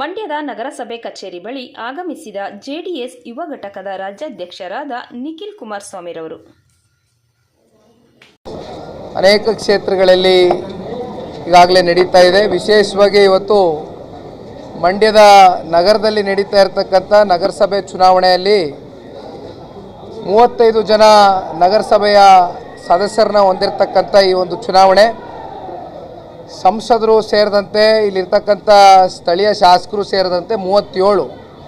ಮಂಡ್ಯದ ನಗರಸಭೆ ಕಚೇರಿ ಬಳಿ ಆಗಮಿಸಿದ ಜೆಡಿಎಸ್ ಯುವ ಘಟಕದ ರಾಜ್ಯಾಧ್ಯಕ್ಷರಾದ ನಿಖಿಲ್ ಕುಮಾರಸ್ವಾಮಿರವರು. ಅನೇಕ ಕ್ಷೇತ್ರಗಳಲ್ಲಿ ಈಗಾಗಲೇ ನಡೀತಾ ಇದೆ. ವಿಶೇಷವಾಗಿ ಇವತ್ತು ಮಂಡ್ಯದ ನಗರದಲ್ಲಿ ನಡೀತಾ ಇರತಕ್ಕಂಥ ನಗರಸಭೆ ಚುನಾವಣೆಯಲ್ಲಿ ಮೂವತ್ತೈದು ಜನ ನಗರಸಭೆಯ ಸದಸ್ಯರನ್ನ ಹೊಂದಿರತಕ್ಕಂಥ ಈ ಒಂದು ಚುನಾವಣೆ. ಸಂಸದರು ಸೇರಿದಂತೆ ಇಲ್ಲಿರ್ತಕ್ಕಂಥ ಸ್ಥಳೀಯ ಶಾಸಕರು ಸೇರಿದಂತೆ ಮೂವತ್ತೇಳು,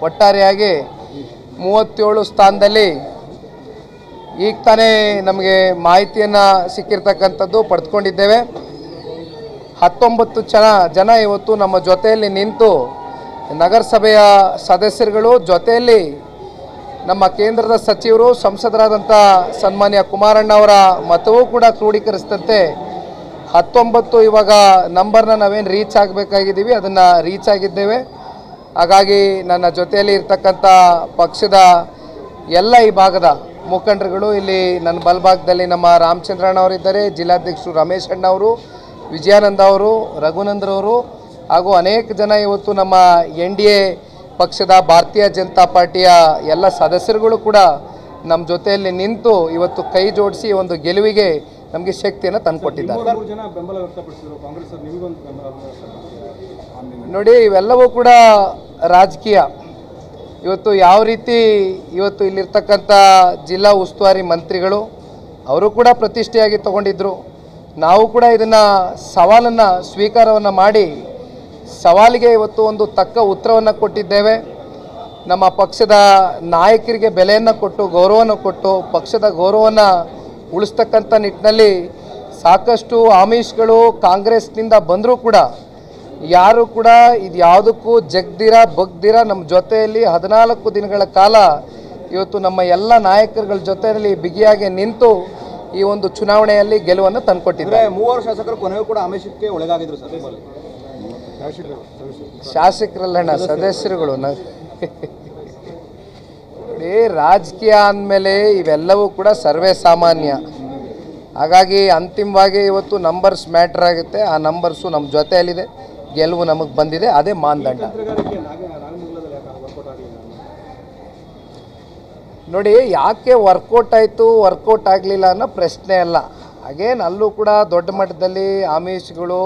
ಒಟ್ಟಾರೆಯಾಗಿ ಮೂವತ್ತೇಳು ಸ್ಥಾನದಲ್ಲಿ ಈಗ ತಾನೇ ನಮಗೆ ಮಾಹಿತಿಯನ್ನು ಸಿಕ್ಕಿರ್ತಕ್ಕಂಥದ್ದು ಪಡೆದುಕೊಂಡಿದ್ದೇವೆ. ಹತ್ತೊಂಬತ್ತು ಜನ ಜನ ಇವತ್ತು ನಮ್ಮ ಜೊತೆಯಲ್ಲಿ ನಿಂತು ನಗರಸಭೆಯ ಸದಸ್ಯರುಗಳು, ಜೊತೆಯಲ್ಲಿ ನಮ್ಮ ಕೇಂದ್ರದ ಸಚಿವರು, ಸಂಸದರಾದಂಥ ಸನ್ಮಾನ್ಯ ಕುಮಾರಣ್ಣ ಅವರ ಮತವೂ ಕೂಡ ಕ್ರೋಢೀಕರಿಸಿದಂತೆ ಹತ್ತೊಂಬತ್ತು ಇವಾಗ ನಂಬರ್ನ ನಾವೇನು ರೀಚ್ ಆಗಬೇಕಾಗಿದ್ದೀವಿ, ಅದನ್ನು ರೀಚ್ ಆಗಿದ್ದೇವೆ. ಹಾಗಾಗಿ ನನ್ನ ಜೊತೆಯಲ್ಲಿ ಇರ್ತಕ್ಕಂಥ ಪಕ್ಷದ ಎಲ್ಲ ಈ ಭಾಗದ ಮುಖಂಡರುಗಳು, ಇಲ್ಲಿ ನನ್ನ ಬಲ್ಭಾಗದಲ್ಲಿ ನಮ್ಮ ರಾಮಚಂದ್ರಣ್ಣ ಅವರಿದ್ದಾರೆ ಜಿಲ್ಲಾಧ್ಯಕ್ಷರು ರಮೇಶ್ ಅಣ್ಣ ಅವರು, ವಿಜಯಾನಂದ ಅವರು ರಘುನಂದ್ರವರು ಹಾಗೂ ಅನೇಕ ಜನ ಇವತ್ತು ನಮ್ಮ ಎನ್ ಡಿ ಎ ಪಕ್ಷದ ಭಾರತೀಯ ಜನತಾ ಪಾರ್ಟಿಯ ಎಲ್ಲ ಸದಸ್ಯರುಗಳು ಕೂಡ ನಮ್ಮ ಜೊತೆಯಲ್ಲಿ ನಿಂತು ಇವತ್ತು ಕೈ ಜೋಡಿಸಿ ಒಂದು ಗೆಲುವಿಗೆ ನಮಗೆ ಶಕ್ತಿಯನ್ನು ತಂದುಕೊಟ್ಟಿದ್ದಾರೆ ನೋಡಿ ಇವೆಲ್ಲವೂ ಕೂಡ ರಾಜಕೀಯ. ಇವತ್ತು ಯಾವ ರೀತಿ ಇವತ್ತು ಇಲ್ಲಿರ್ತಕ್ಕಂಥ ಜಿಲ್ಲಾ ಉಸ್ತುವಾರಿ ಮಂತ್ರಿಗಳು ಅವರು ಕೂಡ ಪ್ರತಿಷ್ಠೆಯಾಗಿ ತಗೊಂಡಿದ್ರು. ನಾವು ಕೂಡ ಇದನ್ನು ಸವಾಲನ್ನು ಸ್ವೀಕಾರವನ್ನು ಮಾಡಿ ಸವಾಲಿಗೆ ಇವತ್ತು ಒಂದು ತಕ್ಕ ಉತ್ತರವನ್ನು ಕೊಟ್ಟಿದ್ದೇವೆ. ನಮ್ಮ ಪಕ್ಷದ ನಾಯಕರಿಗೆ ಬೆಲೆಯನ್ನು ಕೊಟ್ಟು ಗೌರವವನ್ನು ಕೊಟ್ಟು ಪಕ್ಷದ ಗೌರವವನ್ನು ಉಳಿಸ್ತಕ್ಕಂಥ ನಿಟ್ಟಿನಲ್ಲಿ ಸಾಕಷ್ಟು ಆಮಿಷ್ಗಳು ಕಾಂಗ್ರೆಸ್ನಿಂದ ಬಂದರೂ ಕೂಡ ಯಾರು ಕೂಡ ಇದು ಯಾವುದಕ್ಕೂ ಜಗ್ದಿರ ಬಗ್ದಿರ ನಮ್ಮ ಜೊತೆಯಲ್ಲಿ ಹದಿನಾಲ್ಕು ದಿನಗಳ ಕಾಲ ಇವತ್ತು ನಮ್ಮ ಎಲ್ಲ ನಾಯಕರುಗಳ ಜೊತೆಯಲ್ಲಿ ಬಿಗಿಯಾಗಿ ನಿಂತು ಈ ಒಂದು ಚುನಾವಣೆಯಲ್ಲಿ ಗೆಲುವನ್ನು ತಂದುಕೊಟ್ಟಿದ್ದಾರೆ. ಮೂವರು ಶಾಸಕರು ಕೊನೆಗೂ ಕೂಡ ಆಮಿಷಕ್ಕೆ ಒಳಗಾಗಿದ್ರು ಸರ್ ಶಾಸಕರಲ್ಲಣ್ಣ ಸದಸ್ಯರುಗಳು ರಾಜಕೀಯ ಅಂದಮೇಲೆ ಇವೆಲ್ಲವೂ ಕೂಡ ಸರ್ವೇ ಸಾಮಾನ್ಯ. ಹಾಗಾಗಿ ಅಂತಿಮವಾಗಿ ಇವತ್ತು ನಂಬರ್ಸ್ ಮ್ಯಾಟ್ರ್ ಆಗುತ್ತೆ. ಆ ನಂಬರ್ಸು ನಮ್ಮ ಜೊತೆಯಲ್ಲಿದೆ. ಗೆಲುವು ನಮಗೆ ಬಂದಿದೆ. ಅದೇ ಮಾನದಂಡ. ನೋಡಿ, ಯಾಕೆ ವರ್ಕೌಟ್ ಆಯಿತು ವರ್ಕೌಟ್ ಆಗಲಿಲ್ಲ ಅನ್ನೋ ಪ್ರಶ್ನೆ ಅಲ್ಲ. ಹಾಗೇನು ಅಲ್ಲೂ ಕೂಡ ದೊಡ್ಡ ಮಟ್ಟದಲ್ಲಿ ಆಮಿಷಗಳು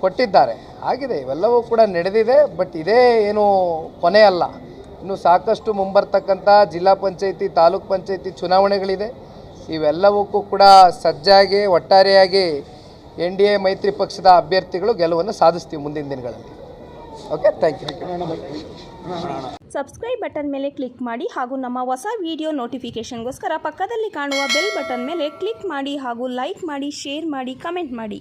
ಕೊಟ್ಟಿದ್ದಾರೆ. ಆಗಿದೆ. ಇವೆಲ್ಲವೂ ಕೂಡ ನಡೆದಿದೆ. ಬಟ್ ಇದೇ ಏನು ಕೊನೆ ಅಲ್ಲ ಇನ್ನು ಸಾಕಷ್ಟು ಮುಂಬರ್ತಕ್ಕಂಥ ಜಿಲ್ಲಾ ಪಂಚಾಯಿತಿ, ತಾಲೂಕ್ ಪಂಚಾಯಿತಿ ಚುನಾವಣೆಗಳಿದೆ. ಇವೆಲ್ಲವಕ್ಕೂ ಕೂಡ ಸಜ್ಜಾಗಿ, ಒಟ್ಟಾರೆಯಾಗಿ ಎನ್ ಡಿ ಎ, ಮೈತ್ರಿ ಪಕ್ಷದ ಅಭ್ಯರ್ಥಿಗಳು ಗೆಲುವನ್ನು ಸಾಧಿಸ್ತೀವಿ ಮುಂದಿನ ದಿನಗಳಲ್ಲಿ. Okay thank you subscribe button ಮೇಲೆ ಕ್ಲಿಕ್ ಮಾಡಿ ಹಾಗೂ ನಮ್ಮ ಹೊಸ ವಿಡಿಯೋ ನೋಟಿಫಿಕೇಷನ್ಗೋಸ್ಕರ ಪಕ್ಕದಲ್ಲಿ ಕಾಣುವ ಬೆಲ್ ಬಟನ್ ಮೇಲೆ ಕ್ಲಿಕ್ ಮಾಡಿ ಹಾಗೂ ಲೈಕ್ ಮಾಡಿ ಶೇರ್ ಮಾಡಿ ಕಮೆಂಟ್ ಮಾಡಿ.